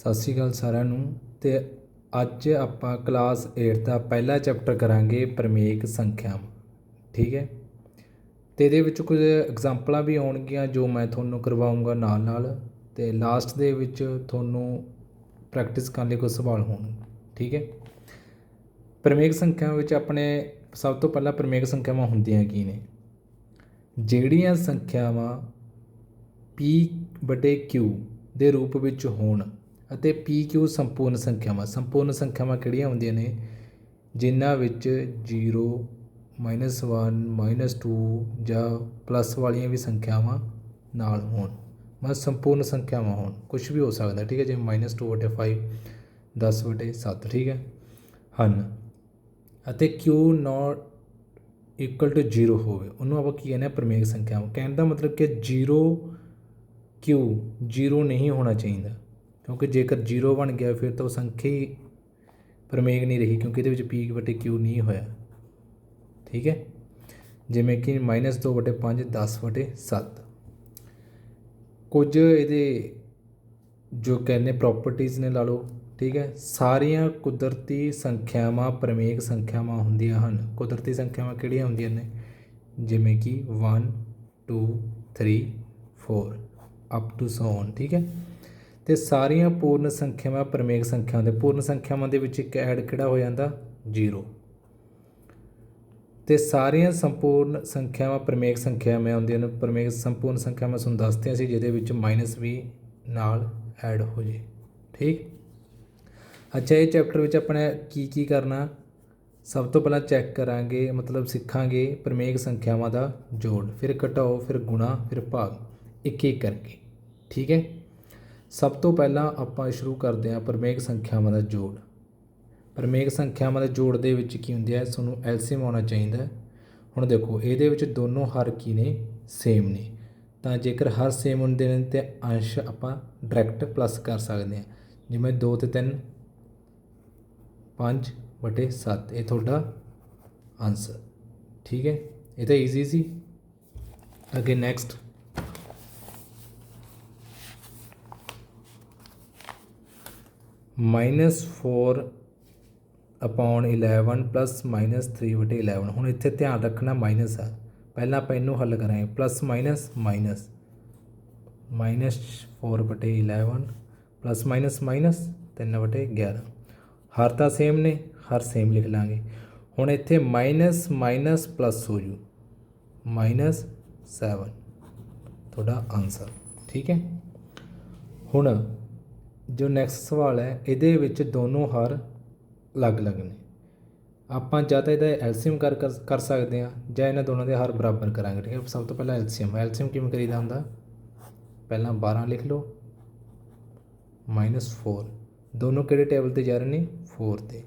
ਸਤਿ ਸ਼੍ਰੀ ਅਕਾਲ ਸਾਰਿਆਂ ਨੂੰ ਤੇ ਅੱਜ ਆਪਾਂ ਕਲਾਸ 8 ਦਾ ਪਹਿਲਾ ਚੈਪਟਰ ਕਰਾਂਗੇ ਪ੍ਰਮੇਕ ਸੰਖਿਆਵਾਂ ਠੀਕ ਹੈ? ਤੇ ਇਹਦੇ ਵਿੱਚ ਕੁਝ ਐਗਜ਼ਾਮਪਲਾਂ ਵੀ ਆਉਣਗੀਆਂ ਜੋ ਮੈਂ ਤੁਹਾਨੂੰ ਕਰਵਾਉਂਗਾ ਨਾਲ ਨਾਲ ਤੇ ਲਾਸਟ ਦੇ ਵਿੱਚ ਤੁਹਾਨੂੰ ਪ੍ਰੈਕਟਿਸ ਕਰਨ ਲਈ ਕੁਝ ਸਵਾਲ ਹੋਣਗੇ ਠੀਕ ਹੈ? ਪ੍ਰਮੇਕ ਸੰਖਿਆਵਾਂ ਵਿੱਚ ਆਪਣੇ ਸਭ ਤੋਂ ਪਹਿਲਾਂ ਪ੍ਰਮੇਕ ਸੰਖਿਆਵਾਂ ਹੁੰਦੀਆਂ ਕੀ ਨੇ? ਜਿਹੜੀਆਂ ਸੰਖਿਆਵਾਂ p ਬਟੇ q ਦੇ ਰੂਪ ਵਿੱਚ ਹੋਣ ਅਤੇ p q ਸੰਪੂਰਨ ਸੰਖਿਆਵਾਂ। ਸੰਪੂਰਨ ਸੰਖਿਆਵਾਂ ਕਿਹੜੀਆਂ ਹੁੰਦੀਆਂ ਨੇ? ਜਿਨ੍ਹਾਂ ਵਿੱਚ 0 1 2 ਜਾਂ ਪਲੱਸ ਵਾਲੀਆਂ ਵੀ ਸੰਖਿਆਵਾਂ ਨਾਲ ਹੋਣ। ਮਤਲਬ ਸੰਪੂਰਨ ਸੰਖਿਆਵਾਂ ਹੋਣ। ਕੁਝ ਵੀ ਹੋ ਸਕਦਾ, ਠੀਕ ਹੈ ਜਿਵੇਂ -2 ਵਟੇ 5 10 ਵਟੇ 7 ਠੀਕ ਹੈ? ਹਨ। ਅਤੇ q ਨਾਟ ਇਕੁਅਲ ਟੂ 0 ਹੋਵੇ। ਉਹਨੂੰ ਆਪਾਂ ਕੀ ਕਹਿੰਦੇ ਆ? ਪ੍ਰਮੇਕ ਸੰਖਿਆਵਾਂ। ਕਹਿਣ ਦਾ ਮਤਲਬ ਕਿ 0 q 0 ਨਹੀਂ ਹੋਣਾ ਚਾਹੀਦਾ। ਕਿਉਂਕਿ ਜੇਕਰ 0 ਬਣ ਗਿਆ ਫਿਰ ਤਾਂ ਉਹ ਸੰਖਿਆ ਹੀ ਪ੍ਰਮੇਕ ਨਹੀਂ ਰਹੀ ਕਿਉਂਕਿ ਇਹਦੇ ਵਿੱਚ p ਵਟੇ q ਨਹੀਂ ਹੋਇਆ। ਠੀਕ ਹੈ? ਜਿਵੇਂ ਕਿ -2 ਵਟੇ 5 10 ਵਟੇ 7 ਕੁਝ ਇਹਦੇ ਜੋ ਕਹਿੰਦੇ ਪ੍ਰਾਪਰਟੀਆਂ ਨੇ ਲਾ ਲਓ, ਠੀਕ ਹੈ? ਸਾਰੀਆਂ ਕੁਦਰਤੀ ਸੰਖਿਆਵਾਂ ਪ੍ਰਮੇਕ ਸੰਖਿਆਵਾਂ ਹੁੰਦੀਆਂ ਹਨ। ਕੁਦਰਤੀ ਸੰਖਿਆਵਾਂ ਕਿਹੜੀਆਂ ਹੁੰਦੀਆਂ ਨੇ? ਜਿਵੇਂ ਕਿ 1 2 3 4 ਅਪ ਟੂ ਸੋ ਔਨ ਠੀਕ ਹੈ? ਤੇ ਸਾਰੀਆਂ ਪੂਰਨ ਸੰਖਿਆਵਾਂ ਪ੍ਰਮੇਕ ਸੰਖਿਆਵਾਂ ਦੇ। ਪੂਰਨ ਸੰਖਿਆਵਾਂ ਦੇ ਵਿੱਚ ਇੱਕ ਐਡ ਕਿਹੜਾ ਹੋ ਜਾਂਦਾ? 0 ਤੇ ਸਾਰੀਆਂ ਸੰਪੂਰਨ ਸੰਖਿਆਵਾਂ ਪ੍ਰਮੇਕ ਸੰਖਿਆਵਾਂ ਹੁੰਦੀਆਂ ਨੇ। ਪ੍ਰਮੇਕ ਸੰਪੂਰਨ ਸੰਖਿਆਵਾਂ ਤੁਹਾਨੂੰ ਦੱਸਦੇ ਸੀ, ਜਿਹਦੇ ਵਿੱਚ ਮਾਈਨਸ ਵੀ ਨਾਲ ਐਡ ਹੋ ਜੇ। ਠੀਕ? ਅੱਛਾ, ਇਹ ਚੈਪਟਰ ਵਿੱਚ ਆਪਣੇ ਕੀ ਕੀ ਕਰਨਾ? ਸਭ ਤੋਂ ਪਹਿਲਾਂ ਚੈੱਕ ਕਰਾਂਗੇ, ਮਤਲਬ ਸਿੱਖਾਂਗੇ ਪ੍ਰਮੇਕ ਸੰਖਿਆਵਾਂ ਦਾ ਜੋੜ। ਫਿਰ ਘਟਾਓ, ਫਿਰ ਗੁਣਾ, ਫਿਰ ਭਾਗ। ਇੱਕ ਇੱਕ ਕਰਕੇ। ਠੀਕ ਹੈ? ਸਭ ਤੋਂ ਪਹਿਲਾਂ ਆਪਾਂ ਸ਼ੁਰੂ ਕਰਦੇ ਹਾਂ ਪ੍ਰਮੇਕ ਸੰਖਿਆਵਾਂ ਦਾ ਜੋੜ। ਪ੍ਰਮੇਕ ਸੰਖਿਆਵਾਂ ਦੇ ਜੋੜ ਦੇ ਵਿੱਚ ਕੀ ਹੁੰਦੀ ਹੈ? ਤੁਹਾਨੂੰ ਐਲਸੀਐਮ ਆਉਣਾ ਚਾਹੀਦਾ ਹੁਣ ਦੇਖੋ, ਇਹਦੇ ਵਿੱਚ ਦੋਨੋਂ ਹਰ ਕੀ ਨੇ? ਸੇਮ ਨੇ। ਤਾਂ ਜੇਕਰ ਹਰ ਸੇਮ ਹੁੰਦੇ ਨੇ ਤੇ ਅੰਸ਼ ਆਪਾਂ ਡਾਇਰੈਕਟ ਪਲੱਸ ਕਰ ਸਕਦੇ ਹਾਂ। ਜਿਵੇਂ 2 ਤੇ 3 5 ਬਟੇ 7 ਇਹ ਤੁਹਾਡਾ ਆਨਸਰ ਠੀਕ ਹੈ? ਇਹ ਤਾਂ ਈਜ਼ੀ ਸੀ ਅੱਗੇ next minus 4 upon 11 plus minus 3 ਵਟੇ 11 ਹੁਣ ਇੱਥੇ ਧਿਆਨ ਰੱਖਣਾ ਮਾਈਨਸ ਆ। ਪਹਿਲਾਂ ਆਪਾਂ ਇਹਨੂੰ ਹੱਲ ਕਰਾਂਗੇ। ਪਲੱਸ ਮਾਈਨਸ ਮਾਈਨਸ ਮਾਈਨਸ 4 ਵਟੇ 11 ਪਲੱਸ ਮਾਈਨਸ ਮਾਈਨਸ 3 ਵਟੇ 11 ਹਰ ਤਾਂ ਸੇਮ ਨੇ, ਹਰ ਸੇਮ ਲਿਖ ਲਾਂਗੇ। ਹੁਣ ਇੱਥੇ ਮਾਈਨਸ ਮਾਈਨਸ ਪਲੱਸ ਹੋ ਜੂ। ਮਾਈਨਸ 7 ਤੁਹਾਡਾ ਆਨਸਰ ਠੀਕ ਹੈ? ਹੁਣ ਜੋ ਨੈਕਸਟ ਸਵਾਲ ਹੈ, ਇਹਦੇ ਵਿੱਚ ਦੋਨੋਂ ਹਰ ਅਲੱਗ-ਅਲੱਗ ਨੇ। ਆਪਾਂ ਜਾਂ ਤਾਂ ਇਹਦਾ ਐਲਸੀਐਮ ਕਰ ਕਰ ਸਕਦੇ ਹਾਂ, ਜਾਂ ਇਹਨਾਂ ਦੋਨਾਂ ਦੇ ਹਰ ਬਰਾਬਰ ਕਰਾਂਗੇ, ਠੀਕ ਹੈ? ਸਭ ਤੋਂ ਪਹਿਲਾਂ ਐਲਸੀਐਮ ਐਲਸੀਐਮ ਕਿਵੇਂ ਕਰੀਦਾ ਹੁੰਦਾ? ਪਹਿਲਾਂ 12 ਲਿਖ ਲਓ -4 ਦੋਨੋਂ ਕਿਹੜੇ ਟੇਬਲ ਤੇ ਜਾ ਰਹੇ ਨੇ? 4 ਤੇ।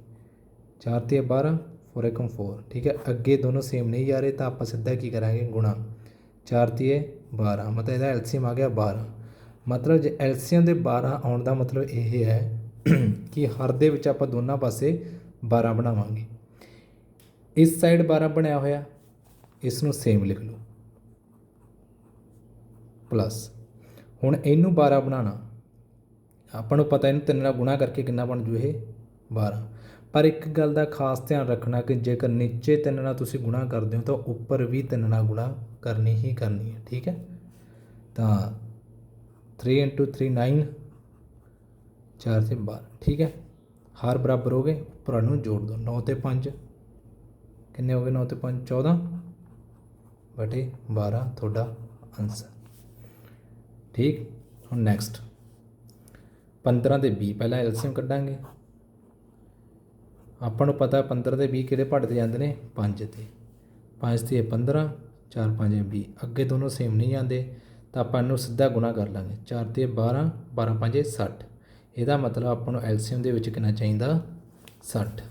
4 ਤੇ 12 4 1 4 ਠੀਕ ਹੈ? ਅੱਗੇ ਦੋਨੋਂ ਸੇਮ ਨਹੀਂ ਜਾ ਰਹੇ, ਤਾਂ ਆਪਾਂ ਸਿੱਧਾ ਕੀ ਕਰਾਂਗੇ? ਗੁਣਾ। 4 ਤੇ 12 ਮਤਲਬ ਇਹਦਾ ਐਲਸੀਐਮ ਆ ਗਿਆ 12 ਮਤਲਬ ਜੇ ਐਲਸੀਐਮ ਦੇ 12 ਆਉਣ ਦਾ ਮਤਲਬ ਇਹ ਹੈ ਕਿ ਹਰ ਦੇ ਵਿੱਚ ਆਪਾਂ ਦੋਨਾਂ ਪਾਸੇ 12 ਬਣਾਵਾਂਗੇ। ਇਸ ਸਾਈਡ 12 ਬਣਿਆ ਹੋਇਆ ਇਸ ਨੂੰ ਸੇਮ ਲਿਖ ਲਓ। ਪਲੱਸ ਹੁਣ ਇਹਨੂੰ 12 ਬਣਾਉਣਾ। ਆਪਾਂ ਨੂੰ ਪਤਾ ਇਹਨੂੰ ਤਿੰਨ ਨਾਲ ਗੁਣਾ ਕਰਕੇ ਕਿੰਨਾ ਬਣ ਜੂ ਇਹ? 12 ਪਰ ਇੱਕ ਗੱਲ ਦਾ ਖਾਸ ਧਿਆਨ ਰੱਖਣਾ ਕਿ ਜੇਕਰ ਨੀਚੇ ਤਿੰਨ ਨਾਲ ਤੁਸੀਂ ਗੁਣਾ ਕਰਦੇ ਹੋ ਤਾਂ ਉੱਪਰ ਵੀ ਤਿੰਨ ਨਾਲ ਗੁਣਾ ਕਰਨੀ ਹੀ ਕਰਨੀ ਹੈ, ਠੀਕ ਹੈ? ਤਾਂ 3 3 9 4 ਤੇ 12 ਠੀਕ ਹੈ? ਹਰ ਬਰਾਬਰ ਹੋ ਗਏ ਉੱਪਰ ਨੂੰ ਜੋੜ ਦੋ 9 ਤੇ 5 ਕਿੰਨੇ ਹੋ ਗਏ? 9 ਤੇ 5 14 ਬਟੇ 12 ਤੁਹਾਡਾ ਆਨਸਰ ਠੀਕ? ਹੁਣ ਨੈਕਸਟ 15 ਤੇ 20 ਪਹਿਲਾਂ ਐਲਸੀਐਮ ਕੱਢਾਂਗੇ। ਆਪਾਂ ਨੂੰ ਪਤਾ 15 ਤੇ 20 ਕਿਹੜੇ ਪੜਦੇ ਜਾਂਦੇ ਨੇ? 5 ਤੇ। 5 ਤੇ 15 4 5 20 ਅੱਗੇ ਦੋਨੋਂ ਸੇਮ ਨਹੀਂ ਜਾਂਦੇ। ਤਾਂ ਆਪਾਂ ਇਹਨੂੰ ਸਿੱਧਾ ਗੁਣਾ ਕਰ ਲਾਂਗੇ। 4 ਤੇ 12 12 5 60 ਇਹਦਾ ਮਤਲਬ ਆਪਾਂ ਨੂੰ ਐਲਸੀਐਮ ਦੇ ਵਿੱਚ ਕਿੰਨਾ ਚਾਹੀਦਾ? 60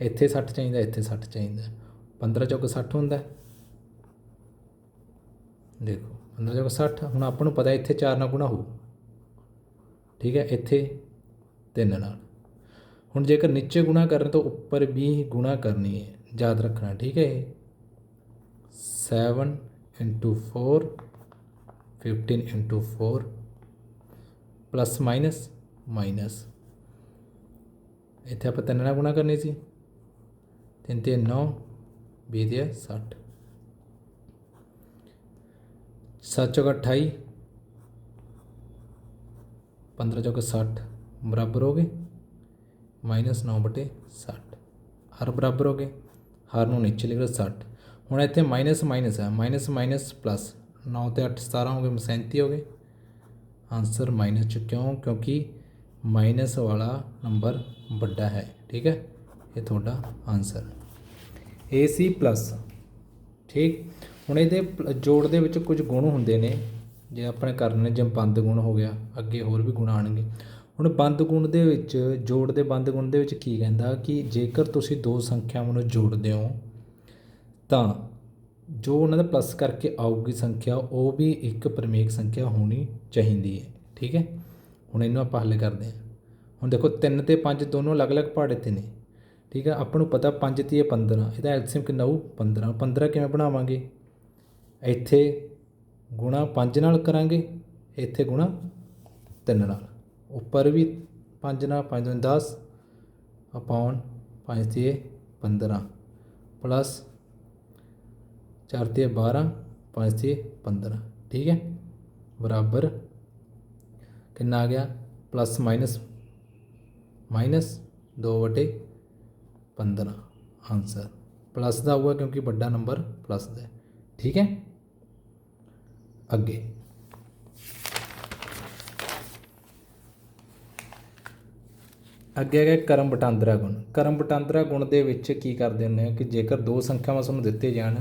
ਇੱਥੇ 60 ਚਾਹੀਦਾ, ਇੱਥੇ 60 ਚਾਹੀਦਾ। 15 ਚੌਕ 60 ਹੁੰਦਾ। ਦੇਖੋ 15 ਚੌਕ 60 ਹੁਣ ਆਪਾਂ ਨੂੰ ਪਤਾ ਇੱਥੇ 4 ਨਾਲ ਗੁਣਾ ਹੋਊ। ਠੀਕ ਹੈ, ਇੱਥੇ 3 ਨਾਲ। ਹੁਣ ਜੇਕਰ ਨੀਚੇ ਗੁਣਾ ਕਰਨ ਤਾਂ ਉੱਪਰ ਵੀ ਗੁਣਾ ਕਰਨੀ ਹੈ, ਯਾਦ ਰੱਖਣਾ, ਠੀਕ ਹੈ 7 into 4 15 into 4 plus minus minus ਇੱਥੇ ਆਪਾਂ ਤਿੰਨ ਨਾਲ ਗੁਣਾ ਕਰਨੀ ਸੀ। ਤਿੰਨ ਤੇ 9 20 ਦੇ 60 ਸੱਤ ਚੌਕ 28 15 ਚੌਕ 60 ਬਰਾਬਰ ਹੋ ਗਏ। ਮਾਈਨਸ 9 ਬਟੇ 60 ਹਰ ਬਰਾਬਰ ਹੋ ਗਏ। ਹਰ ਨੂੰ ਨੀਚੇ ਲਿਖ ਲਓ 60 ਹੁਣ ਇੱਥੇ ਮਾਈਨਸ ਮਾਈਨਸ ਹੈ ਮਾਈਨਸ ਮਾਈਨਸ ਪਲੱਸ 9 ਤੇ 8 17 ਹੋ ਗਏ 37 ਹੋ ਗਏ। ਆਨਸਰ ਮਾਈਨਸ ਚ ਕਿਉਂ? ਕਿਉਂਕਿ ਮਾਈਨਸ ਵਾਲਾ ਨੰਬਰ ਵੱਡਾ ਹੈ, ਠੀਕ ਹੈ? ਇਹ ਤੁਹਾਡਾ ਆਨਸਰ ਏ ਸੀ ਪਲੱਸ ਠੀਕ? ਹੁਣ ਇਹਦੇ ਪਲ- ਜੋੜ ਦੇ ਵਿੱਚ ਕੁਝ ਗੁਣ ਹੁੰਦੇ ਨੇ। ਜੇ ਆਪਣੇ ਕਰਨੇ ਜਿਵੇਂ ਬੰਦ ਗੁਣ ਹੋ ਗਿਆ, ਅੱਗੇ ਹੋਰ ਵੀ ਗੁਣ ਆਣਗੇ ਹੁਣ ਬੰਦ ਗੁਣ ਦੇ ਵਿੱਚ, ਜੋੜ ਦੇ ਬੰਦ ਗੁਣ ਦੇ ਵਿੱਚ ਕੀ ਕਹਿੰਦਾ ਕਿ ਜੇਕਰ ਤੁਸੀਂ ਦੋ ਸੰਖਿਆਵਾਂ ਨੂੰ ਜੋੜਦੇ ਹੋ, ਤਾਂ ਜੋ ਉਹਨਾਂ ਦਾ ਪਲੱਸ ਕਰਕੇ ਆਊਗੀ ਸੰਖਿਆ, ਉਹ ਵੀ ਇੱਕ ਪ੍ਰਮੇਕ ਸੰਖਿਆ ਹੋਣੀ ਚਾਹੀਦੀ ਹੈ। ਠੀਕ ਹੈ? ਹੁਣ ਇਹਨੂੰ ਆਪਾਂ ਹੱਲ ਕਰਦੇ ਹਾਂ। ਹੁਣ ਦੇਖੋ 3 ਤੇ 5 ਦੋਨੋਂ ਅਲੱਗ-ਅਲੱਗ ਪਹਾੜੇ ਤੇ ਨੇ। ਠੀਕ ਹੈ? ਆਪਾਂ ਨੂੰ ਪਤਾ 5 ਤੇ 15 ਇਹਦਾ ਐਲਸੀਐਮ ਕਿੰਨਾ ਹੋਊ? 15 15 ਕਿਵੇਂ ਬਣਾਵਾਂਗੇ? ਇੱਥੇ ਗੁਣਾ 5 ਨਾਲ ਕਰਾਂਗੇ। ਇੱਥੇ ਗੁਣਾ 3 ਨਾਲ। ਉੱਪਰ ਵੀ 5 ਨਾਲ 5 ਤੋਂ 10 ਅਪੌਨ 5 ਤੇ 15 ਪਲੱਸ 4 ਤੇ 12 5 ਤੇ 15 ਠੀਕ ਹੈ? ਬਰਾਬਰ। ਕਿੰਨਾ ਆ ਗਿਆ? ਪਲੱਸ ਮਾਈਨਸ ਮਾਈਨਸ 2 ਵਟੇ 15 ਆਨਸਰ ਪਲੱਸ ਦਾ ਹੋਊਗਾ ਕਿਉਂਕਿ ਵੱਡਾ ਨੰਬਰ ਪਲੱਸ ਦਾ ਠੀਕ ਹੈ? ਅੱਗੇ। ਅੱਗੇ ਹੈਗਾ ਕਰਮ ਵਟਾਂਦਰਾ ਗੁਣ। ਕਰਮ ਵਟਾਂਦਰਾ ਗੁਣ ਦੇ ਵਿੱਚ ਕੀ ਕਰਦੇ ਹੁੰਦੇ ਆ ਕਿ ਜੇਕਰ ਦੋ ਸੰਖਿਆਵਾਂ ਤੁਹਾਨੂੰ ਦਿੱਤੇ ਜਾਣ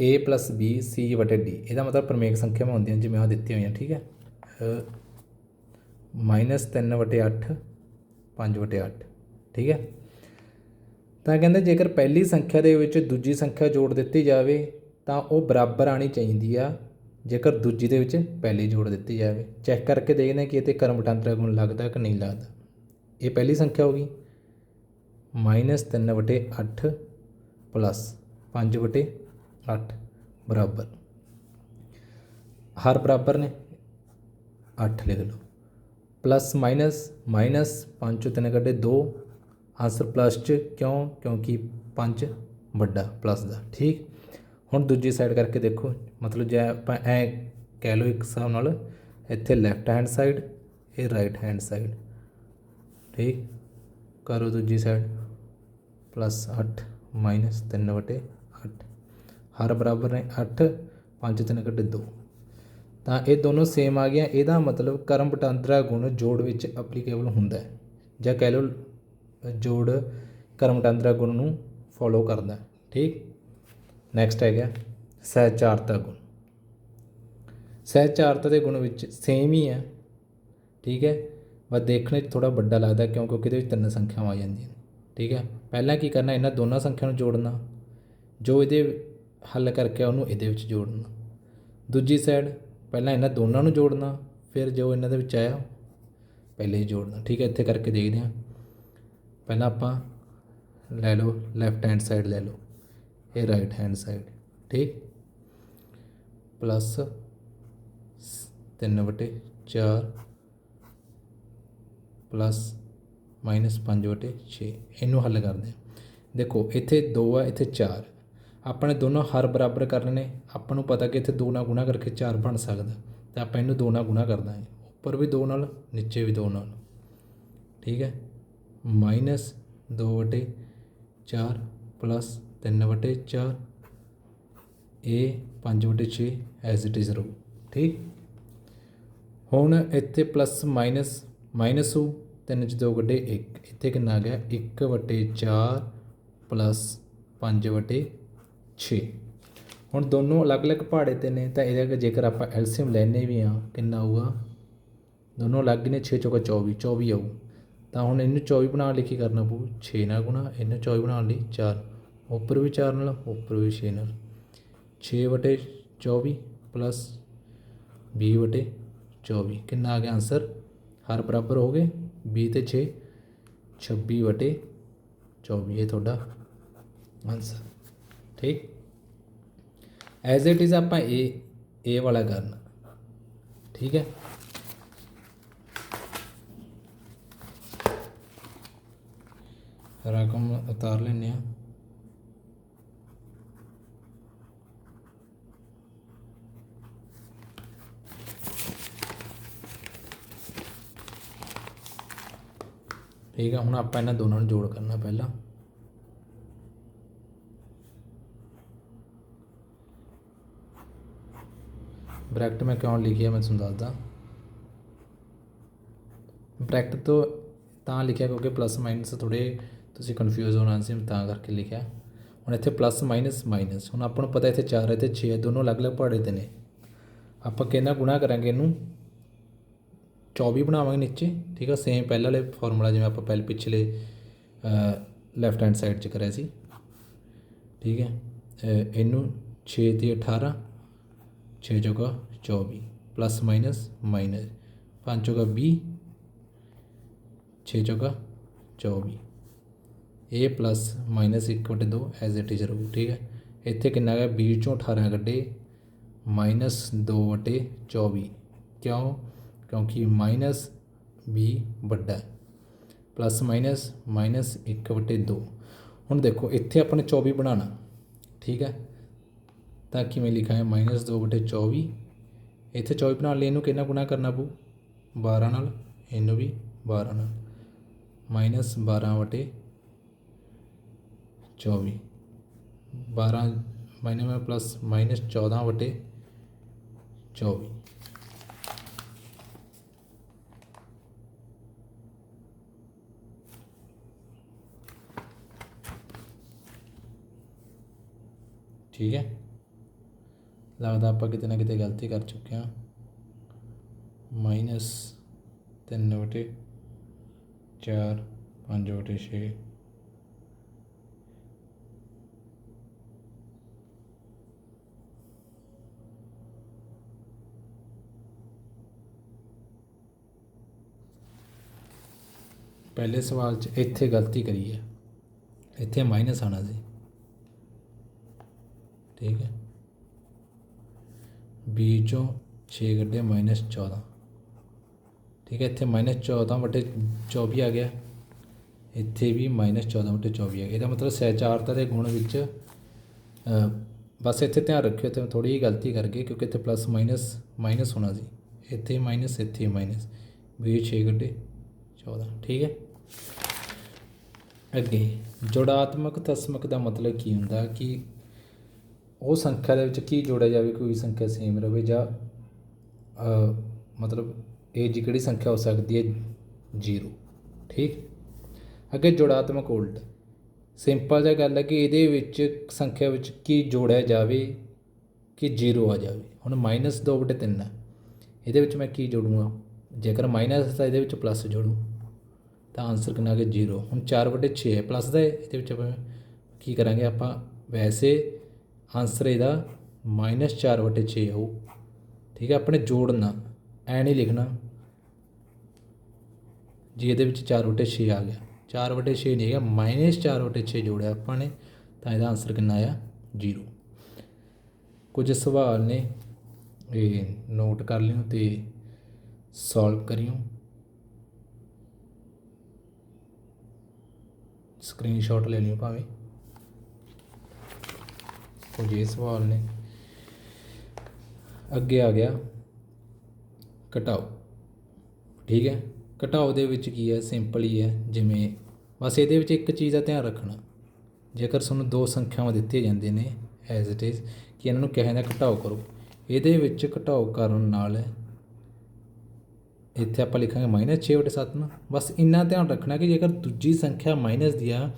a b, c ਵਟੇ d ਇਹਦਾ ਮਤਲਬ ਪ੍ਰਮੇਕ ਸੰਖਿਆਵਾਂ ਹੁੰਦੀਆਂ ਜਿਵੇਂ ਆ ਦਿੱਤੀਆਂ ਹੋਈਆਂ, ਠੀਕ ਹੈ? ਮਾਈਨਸ 3 ਵਟੇ 8 5 ਵਟੇ 8 ਠੀਕ ਹੈ? ਤਾਂ ਕਹਿੰਦੇ ਜੇਕਰ ਪਹਿਲੀ ਸੰਖਿਆ ਦੇ ਵਿੱਚ ਦੂਜੀ ਸੰਖਿਆ ਜੋੜ ਦਿੱਤੀ ਜਾਵੇ, ਤਾਂ ਉਹ ਬਰਾਬਰ ਆਣੀ ਚਾਹੀਦੀ ਆ, ਜੇਕਰ ਦੂਜੀ ਦੇ ਵਿੱਚ ਪਹਿਲੀ ਜੋੜ ਦਿੱਤੀ ਜਾਵੇ। ਚੈੱਕ ਕਰਕੇ ਦੇਖਦੇ ਹਾਂ ਕਿ ਇਹ ਤੇ ਕਰਮ ਵਟਾਂਦਰਾ ਗੁਣ ਲੱਗਦਾ ਕਿ ਨਹੀਂ ਲੱਗਦਾ। ਇਹ ਪਹਿਲੀ ਸੰਖਿਆ ਹੋ ਗਈ। ਮਾਈਨਸ 3 ਵਟੇ 8 ਪਲੱਸ 5 ਵਟੇ 8 ਬਰਾਬਰ ਹਰ ਬਰਾਬਰ ਨੇ 8 ਲਿਖ ਲਓ ਪਲੱਸ ਮਾਈਨਸ ਮਾਈਨਸ 5 ਚੋਂ 3 ਕੱਢੇ 2 ਆਨਸਰ ਪਲੱਸ ਚ ਕਿਉਂ ਕਿਉਂਕਿ 5 ਵੱਡਾ ਪਲੱਸ ਦਾ ਠੀਕ ਹੁਣ ਦੂਜੀ ਸਾਈਡ ਕਰਕੇ ਦੇਖੋ ਮਤਲਬ ਜੇ ਆਪਾਂ ਐ ਕਹਿ ਲਓ ਇੱਕ ਹਿਸਾਬ ਨਾਲ ਇੱਥੇ ਲੈਫਟ ਹੈਂਡ ਸਾਈਡ ਇਹ ਰਾਈਟ ਹੈਂਡ ਸਾਈਡ ਠੀਕ ਕਰੋ ਦੂਜੀ ਸਾਈਡ ਪਲੱਸ 8 ਮਾਈਨਸ 3 ਵਟੇ 8 ਹਰ ਬਰਾਬਰ ਨੇ 8 5 3 ਕੱਢੇ 2 ਤਾਂ ਇਹ ਦੋਨੋਂ ਸੇਮ ਆ ਗਿਆ ਇਹਦਾ ਮਤਲਬ ਕਰਮ ਵਟਾਂਦਰਾ ਗੁਣ ਜੋੜ ਵਿੱਚ ਐਪਲੀਕੇਬਲ ਹੁੰਦਾ ਹੈ। ਜਾਂ ਕਹਿ ਲਓ, ਜੋੜ ਕਰਮ ਵਟਾਂਦਰਾ ਗੁਣ ਨੂੰ ਫੋਲੋ ਕਰਦਾ ਠੀਕ? ਨੈਕਸਟ ਹੈਗਾ ਸਹਿਚਾਰਤਾ ਗੁਣ। ਸਹਿਚਾਰਤਾ ਦੇ ਗੁਣ ਵਿੱਚ ਸੇਮ ਹੀ ਹੈ। ਠੀਕ ਹੈ? ਬਸ ਦੇਖਣੇ 'ਚ ਥੋੜਾ ਵੱਡਾ ਲੱਗਦਾ ਕਿਉਂਕਿ ਇਹਦੇ ਵਿੱਚ ਤਿੰਨ ਸੰਖਿਆਵਾਂ ਆ ਜਾਂਦੀਆਂ ਨੇ। ਠੀਕ ਹੈ? ਪਹਿਲਾਂ ਕੀ ਕਰਨਾ, ਇਹਨਾਂ ਦੋਨਾਂ ਸੰਖਿਆ ਨੂੰ ਜੋੜਨਾ। ਜੋ ਇਹਦੇ ਹੱਲ ਕਰਕੇ ਉਹਨੂੰ ਇਹਦੇ ਵਿੱਚ ਜੋੜਨਾ। ਦੂਜੀ ਸਾਈਡ ਪਹਿਲਾਂ ਇਹਨਾਂ ਦੋਨਾਂ ਨੂੰ ਜੋੜਨਾ, ਫਿਰ ਜੋ ਇਹਨਾਂ ਦੇ ਵਿੱਚ ਆਇਆ, ਪਹਿਲੇ ਹੀ ਜੋੜਨਾ। ਠੀਕ ਹੈ, ਇੱਥੇ ਕਰਕੇ ਦੇਖਦੇ ਹਾਂ। ਪਹਿਲਾਂ ਆਪਾਂ ਲੈ ਲਓ ਲੈਫਟ ਹੈਂਡ ਸਾਈਡ ਲੈ ਲਓ, ਇਹ ਰਾਈਟ ਹੈਂਡ ਸਾਈਡ ਠੀਕ? ਪਲੱਸ 3 ਵਟੇ 4 ਪਲੱਸ ਮਾਈਨਸ 5 ਵਟੇ 6 ਇਹਨੂੰ ਹੱਲ ਕਰਦੇ ਹਾਂ। ਦੇਖੋ, ਇੱਥੇ 2 ਆ, ਇੱਥੇ 4 ਆਪਣੇ ਦੋਨੋਂ ਹਰ ਬਰਾਬਰ ਕਰਨੇ ਨੇ, ਆਪਾਂ ਨੂੰ ਪਤਾ ਕਿ ਇੱਥੇ 2 ਨਾਲ ਗੁਣਾ ਕਰਕੇ 4 ਬਣ ਸਕਦਾ। ਤਾਂ ਆਪਾਂ ਇਹਨੂੰ 2 ਨਾਲ ਗੁਣਾ ਕਰਦਾ ਹੈ। ਉੱਪਰ ਵੀ 2 ਨਾਲ, ਨੀਚੇ ਵੀ 2 ਨਾਲ। ਠੀਕ ਹੈ? ਮਾਈਨਸ 2 ਵਟੇ 4 ਪਲੱਸ 3 ਵਟੇ 4 ਇਹ 5 ਵਟੇ 6 ਐਜ਼ ਇਟ ਇਜ਼ ਰਹੂ ਠੀਕ? ਹੁਣ ਇੱਥੇ ਪਲੱਸ ਮਾਈਨਸ ਮਾਈਨਸ ਹੋ 3 ਚ 2 ਕੱਢੇ 1 ਇੱਥੇ ਕਿੰਨਾ ਆ ਗਿਆ? 1 ਵਟੇ 4 ਪਲੱਸ 5 ਵਟੇ 6 ਹੁਣ ਦੋਨੋਂ ਅਲੱਗ-ਅਲੱਗ ਪਹਾੜੇ ਤੇ ਨੇ, ਤਾਂ ਇਹਦਾ ਜੇਕਰ ਆਪਾਂ ਐਲਸੀਐਮ ਲੈਣੇ ਵੀ ਆ, ਕਿੰਨਾ ਆਊਗਾ? ਦੋਨੋਂ ਅਲੱਗ ਨੇ 6 ਚੌਕਾ 24 24 ਆਊ। ਤਾਂ ਹੁਣ ਇਹਨੂੰ 24 ਬਣਾਉਣ ਲਈ ਕੀ ਕਰਨਾ ਪਊ? 6 ਨਾਲ ਗੁਣਾ, ਇਹਨੂੰ 24 ਬਣਾਉਣ ਲਈ 4 ਉੱਪਰ ਵੀ 4 ਨਾਲ, ਉੱਪਰ ਵੀ 6 ਨਾਲ। 6 ਵਟੇ 24 ਪਲੱਸ 20 ਵਟੇ 24 ਕਿੰਨਾ ਆ ਗਿਆ ਆਨਸਰ? ਹਰ ਬਰਾਬਰ ਹੋ ਗਏ? 20 ਤੇ 6 26 ਵਟੇ 24 ਇਹ ਤੁਹਾਡਾ ਆਨਸਰ। ਠੀਕ? ਐਜ਼ ਇਟ ਇਜ਼ ਆਪਾਂ a a ਵਾਲਾ ਕਰਨਾ। ਠੀਕ ਹੈ? ਰਕਮ ਉਤਾਰ ਲੈਨੇ ਆ ਠੀਕ ਹੈ, ਹੁਣ ਆਪਾਂ ਇਹਨਾਂ ਦੋਨਾਂ ਨੂੰ ਜੋੜ ਕਰਨਾ ਪਹਿਲਾਂ। ਬ੍ਰੈਕਟ ਮੈਂ ਕਿਉਂ ਲਿਖਿਆ ਮੈਂ ਤੁਹਾਨੂੰ ਦੱਸਦਾ। ਬ੍ਰੈਕਟ ਤੋਂ ਤਾਂ ਲਿਖਿਆ ਕਿਉਂਕਿ ਪਲੱਸ ਮਾਈਨਸ ਥੋੜੇ ਤੁਸੀਂ ਕਨਫਿਊਜ਼ ਹੋਣਾ ਸੀ, ਮੈਂ ਤਾਂ ਕਰਕੇ ਲਿਖਿਆ। ਹੁਣ ਇੱਥੇ ਪਲੱਸ ਮਾਈਨਸ ਮਾਈਨਸ ਹੁਣ ਆਪਾਂ ਨੂੰ ਪਤਾ ਇੱਥੇ 4 ਹੈ ਤੇ 6 ਦੋਨੋਂ ਅਲੱਗ-ਅਲੱਗ ਪਹਾੜੇ ਤੇ ਨੇ। ਆਪਾਂ ਕਿੰਨਾ ਗੁਣਾ ਕਰਾਂਗੇ ਇਹਨੂੰ? 24 ਬਣਾਵਾਂਗੇ ਨੀਚੇ, ਠੀਕ ਆ? ਸੇਮ ਪਹਿਲਾਂ ਵਾਲੇ ਫਾਰਮੂਲਾ ਜਿਵੇਂ ਆਪਾਂ ਪਹਿਲ ਪਿਛਲੇ ਲੈਫਟ ਹੈਂਡ ਸਾਈਡ 'ਚ ਕਰਿਆ ਸੀ। ਠੀਕ ਹੈ? ਇਹਨੂੰ 6 ਤੇ 18 6 ਚੌਕਾ 24 ਪਲੱਸ ਮਾਈਨਸ ਮਾਈਨਸ 5 ਚੌਕਾ 20 6 ਚੌਕਾ 24 ਇਹ ਪਲੱਸ ਮਾਈਨਸ ਇੱਕ ਵਟੇ ਦੋ ਐਜ਼ ਇਟ ਇਜ਼ ਰਹੂ ਠੀਕ ਹੈ ਇੱਥੇ ਕਿੰਨਾ ਹੈ 20 ਚੋਂ 18 ਕੱਢੇ ਮਾਈਨਸ 2 ਵਟੇ 24 ਕਿਉਂ ਕਿਉਂਕਿ ਮਾਈਨਸ 20 ਵੱਡਾ ਹੈ ਪਲੱਸ ਮਾਈਨਸ ਮਾਈਨਸ 1 ਵਟੇ 2 ਹੁਣ ਦੇਖੋ ਇੱਥੇ ਆਪਾਂ ਨੇ 24 ਬਣਾਉਣਾ ਠੀਕ ਹੈ ਤਾਂ ਕਿਵੇਂ ਲਿਖਾਂ ਹੈ ਮਾਈਨਸ 2 ਵਟੇ 24 ਇੱਥੇ 24 ਬਣਾਉਣ ਲਈ ਇਹਨੂੰ ਕਿੰਨਾ ਗੁਣਾ ਕਰਨਾ ਪਊ? 12 ਨਾਲ, ਇਹਨੂੰ ਵੀ 12 ਨਾਲ। ਮਾਈਨਸ 12 ਵਟੇ 24 12 ਮਾਈਨਸ ਪਲੱਸ ਮਾਈਨਸ 14 ਵਟੇ 24 ਠੀਕ ਹੈ? ਲੱਗਦਾ ਆਪਾਂ ਕਿਤੇ ਨਾ ਕਿਤੇ ਗਲਤੀ ਕਰ ਚੁੱਕੇ ਹਾਂ ਮਾਈਨਸ 3 ਵਟੇ 4 5 ਵਟੇ 6 ਪਹਿਲੇ ਸਵਾਲ 'ਚ ਇੱਥੇ ਗਲਤੀ ਕਰੀ ਹੈ ਇੱਥੇ ਮਾਈਨਸ ਆਣਾ ਸੀ ਠੀਕ ਹੈ 20 ਚੋਂ 6 ਕੱਢੇ ਮਾਈਨਸ 14 ਠੀਕ ਹੈ, ਇੱਥੇ ਮਾਈਨਸ 14 ਵਟੇ 24 ਆ ਗਿਆ। ਇੱਥੇ ਵੀ ਮਾਈਨਸ 14 ਵਟੇ 24 ਆ ਗਿਆ। ਇਹਦਾ ਮਤਲਬ ਸਹਿਚਾਰਤਾ ਦੇ ਗੁਣ ਵਿੱਚ ਬਸ ਇੱਥੇ ਧਿਆਨ ਰੱਖਿਓ ਤੇ ਥੋੜੀ ਜਿਹੀ ਗਲਤੀ ਕਰ ਗਏ ਕਿਉਂਕਿ ਇੱਥੇ ਪਲੱਸ ਮਾਈਨਸ ਮਾਈਨਸ ਹੋਣਾ ਸੀ। ਇੱਥੇ ਮਾਈਨਸ ਇੱਥੇ ਮਾਈਨਸ 20 6 ਕੱਢੇ 14 ਠੀਕ ਹੈ? ਅੱਗੇ, ਜੋੜਾਤਮਕ ਤਸਮਕ ਦਾ ਮਤਲਬ ਕੀ ਹੁੰਦਾ? ਕਿ ਉਹ ਸੰਖਿਆ ਦੇ ਵਿੱਚ ਕੀ ਜੋੜਿਆ ਜਾਵੇ ਕੋਈ ਸੰਖਿਆ ਸੇਮ ਰਹੇ ਜਾਂ ਮਤਲਬ ਇਹ ਜੀ ਕਿਹੜੀ ਸੰਖਿਆ ਹੋ ਸਕਦੀ ਹੈ? 0 ਠੀਕ? ਅੱਗੇ ਜੋੜਾਤਮਕ ਉਲਟ। ਸਿੰਪਲ ਜਿਹਾ ਗੱਲ ਹੈ ਕਿ ਇਹਦੇ ਵਿੱਚ ਸੰਖਿਆ ਵਿੱਚ ਕੀ ਜੋੜਿਆ ਜਾਵੇ ਕਿ 0 ਆ ਜਾਵੇ। ਹੁਣ -2/3 ਹੈ ਇਹਦੇ ਵਿੱਚ ਮੈਂ ਕੀ ਜੋੜੂੰਗਾ? ਜੇਕਰ ਮਾਈਨਸ ਤਾਂ ਇਹਦੇ ਵਿੱਚ ਪਲੱਸ ਜੋੜੂ, ਤਾਂ ਆਨਸਰ ਕਿੰਨਾ ਆ ਗਿਆ 0 ਹੁਣ 4/6 ਹੈ ਪਲੱਸ ਦਾ ਇਹਦੇ ਵਿੱਚ ਆਪਾਂ ਕੀ ਕਰਾਂਗੇ? ਆਪਾਂ ਵੈਸੇ ਆਨਸਰ ਇਹਦਾ -4/6 ਆਊ ਠੀਕ ਹੈ, ਆਪਣੇ ਜੋੜਨਾ, ਐ ਨਹੀਂ ਲਿਖਣਾ। ਜੀ ਇਹਦੇ ਵਿੱਚ 4/6 ਆ ਗਿਆ 4/6 ਨਹੀਂ ਹੈਗਾ -4/6 ਜੋੜਿਆ ਆਪਾਂ ਨੇ, ਤਾਂ ਇਹਦਾ ਆਨਸਰ ਕਿੰਨਾ ਆਇਆ? 0 ਕੁਝ ਸਵਾਲ ਨੇ, ਇਹ ਨੋਟ ਕਰ ਲਿਓ ਤੇ ਸੋਲਵ ਕਰਿਓ। ਸਕਰੀਨਸ਼ਾਟ ਲੈ ਲਿਓ ਭਾਵੇਂ। ਕੁਝ ਇਹ ਸਵਾਲ ਨੇ। ਅੱਗੇ ਆ ਗਿਆ। ਘਟਾਓ। ਠੀਕ ਹੈ? ਘਟਾਓ ਦੇ ਵਿੱਚ ਕੀ ਹੈ? ਸਿੰਪਲ ਹੀ ਹੈ। ਜਿਵੇਂ, ਬਸ ਇਹਦੇ ਵਿੱਚ ਇੱਕ ਚੀਜ਼ ਦਾ ਧਿਆਨ ਰੱਖਣਾ। ਜੇਕਰ ਤੁਹਾਨੂੰ ਦੋ ਸੰਖਿਆਵਾਂ ਦਿੱਤੀਆਂ ਜਾਂਦੇ ਨੇ ਐਜ਼ ਇਟ ਇਜ਼ ਕਿ ਇਹਨਾਂ ਨੂੰ ਕਿਹਾ ਜਾਂਦਾ ਘਟਾਓ ਕਰੋ। ਇਹਦੇ ਵਿੱਚ ਘਟਾਓ ਕਰਨ ਨਾਲ ਇੱਥੇ ਆਪਾਂ ਲਿਖਾਂਗੇ ਮਾਈਨਸ 6 ਵਟੇ 7 ਨਾ। ਬਸ ਇੰਨਾ ਧਿਆਨ ਰੱਖਣਾ ਕਿ ਜੇਕਰ ਦੂਜੀ ਸੰਖਿਆ ਮਾਈਨਸ ਦੀ ਆ,